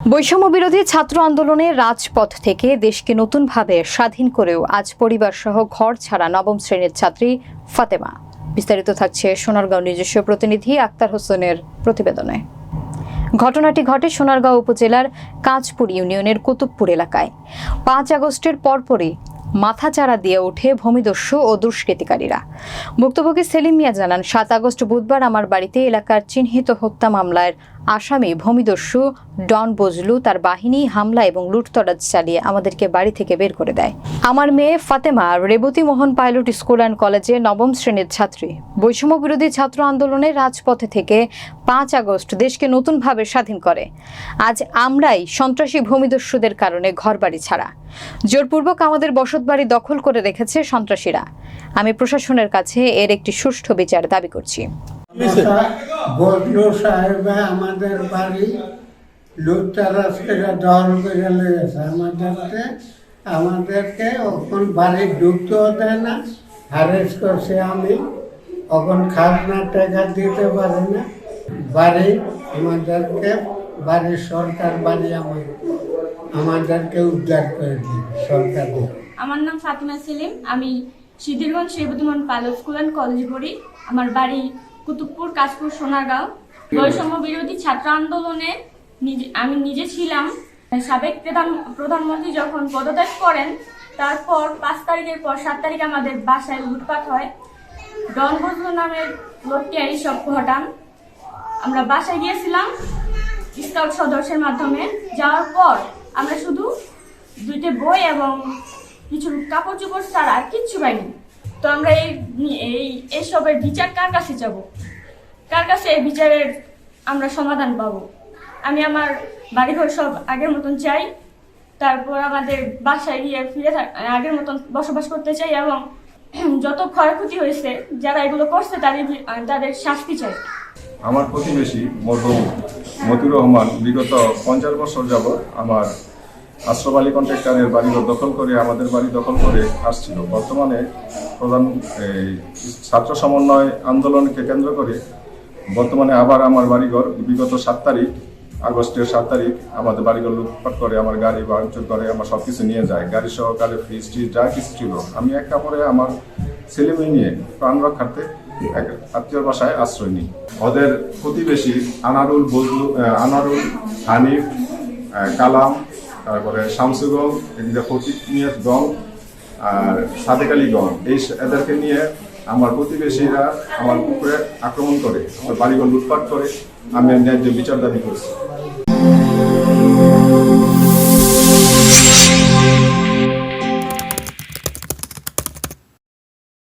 বৈষম্য বিরোধী ছাত্র আন্দোলনে রাজপথ থেকে দেশকে নতুনভাবে স্বাধীন করেও আজ পরিবার সহ ঘর ছাড়া নবম শ্রেণির ছাত্রী ফাতেমা। বিস্তারিত থাকছে সোনারগাঁও নিজস্ব প্রতিনিধি আক্তার হোসেনের প্রতিবেদনে। ঘটনাটি ঘটে সোনারগাঁও উপজেলার কাঁচপুর ইউনিয়নের কুতুবপুর এলাকায়। পাঁচ আগস্টের পরপরই মাথাচাড়া দিয়ে ওঠে ভূমিদস্যু ও দুষ্কৃতিকারীরা। ভুক্তভোগী সেলিম মিয়া জানান, সাত আগস্ট বুধবার আমার বাড়িতে এলাকার চিহ্নিত হত্যা মামলার আসামি ভূমিদস্যু ডন বজলু তার বাহিনী হামলা এবং লুটতরাজ চালিয়ে আমাদেরকে বাড়ি থেকে বের করে দেয়। আমার মেয়ে Fatema Rebati Mohan pilot school and কলেজে নবম শ্রেণির ছাত্রী। বৈষম্য বিরোধী ছাত্র আন্দোলনে রাজপথে থেকে পাঁচ আগস্ট দেশকে নতুনভাবে স্বাধীন করে। আজ আমরাই সন্ত্রাসী ভূমিদস্যুদের কারণে ঘরবাড়ি ছাড়া। জোরপূর্বক আমাদের বসতবাড়ি দখল করে রেখেছে সন্ত্রাসীরা। আমি প্রশাসনের কাছে এর একটি সুষ্ঠু বিচার দাবি করছি। বদলু সাহেবে আমাদের বাড়ি লুটতারাজ করে দখল করে লেগেছে আমাদেরকে আমাদেরকে ওখন বাড়ি ঢুকতেও দেয় না হ্যারেস করছে আমি। ওখন খাজনা টাকা দিতে পারি না। বাড়ি, আমাদেরকে বাড়ির সরকার বাড়ি আমার আমাদেরকে উদ্ধার করে দিই সরকার। আমার নাম ফাতিমা সেলিম। আমি সিদ্ধিরগঞ্জ শ্রীবতীমন পাইলট স্কুল অ্যান্ড কলেজে পড়ি আমার বাড়ি কুতুবপুর কাশপুর সোনারগাঁও। বৈষম্য বিরোধী ছাত্র আন্দোলনে নিজে আমি নিজে ছিলাম। সাবেক প্রধান প্রধানমন্ত্রী যখন পদত্যাগ করেন তারপর পাঁচ তারিখের পর সাত তারিখ আমাদের বাসায় লুটপাট হয়। ডন বজলু নামের লোকটি এই সব ঘটান। আমরা বাসায় গিয়েছিলাম স্কাউট সদস্যের মাধ্যমে। যাওয়ার পর আমরা শুধু দুইটা বই এবং কিছু কাপড় চোপড় ছাড়া আর কিচ্ছু পাইনি। আমরা এই এই, এসবের বিচার কার কাছে যাব? কার কাছে এই বিচারের আমরা সমাধান পাবো? আমি আমার বাড়িঘর সব আগের মতন চাই, তারপর আমাদের বাসায় গিয়ে ফিরে আগের মতন বসবাস করতে চাই এবং যত ক্ষয়ক্ষতি হয়েছে, যারা এগুলো করছে তাদের তাদের শাস্তি চাই। আমার প্রতিবেশী মরহুম মতিউর রহমান, বিগত পঞ্চাশ বছর যাবৎ আমার আশ্রম আলী কন্ট্রাক্টরের বাড়িঘর দখল করে আমাদের বাড়ি দখল করে আসছিল। বর্তমানে প্রধান ছাত্র সমন্বয় আন্দোলনকে কেন্দ্র করে বর্তমানে আবার আমার বাড়িঘর। বিগত সাত তারিখ, আগস্টের সাত তারিখ আমাদের বাড়িঘর লুটপাট করে, আমার গাড়ি ভাঙচুর করে, আমার সব কিছু নিয়ে যায়। গাড়ি সহকারে ফ্রিজ ট্রিজ যা কিছু ছিল। আমি এক কাপড়ে আমার ছেলে মেয়ে নিয়ে প্রাণ রক্ষার্থে আত্মীয় বাসায় আশ্রয় নিই। ওদের প্রতিবেশী আনারুল বজলু আনারুল, হানিফ কালাম তারপরে শামসুগঞ্জ, এদিকে ফটিক মিয়াজ গং আর সাদেক গম এই এদেরকে নিয়ে আমার প্রতিবেশীরা আমার পুকুরে আক্রমণ করে, আমার বাড়িঘর লুটপাট করে, আমি ন্যায্য বিচার দাবি করছি।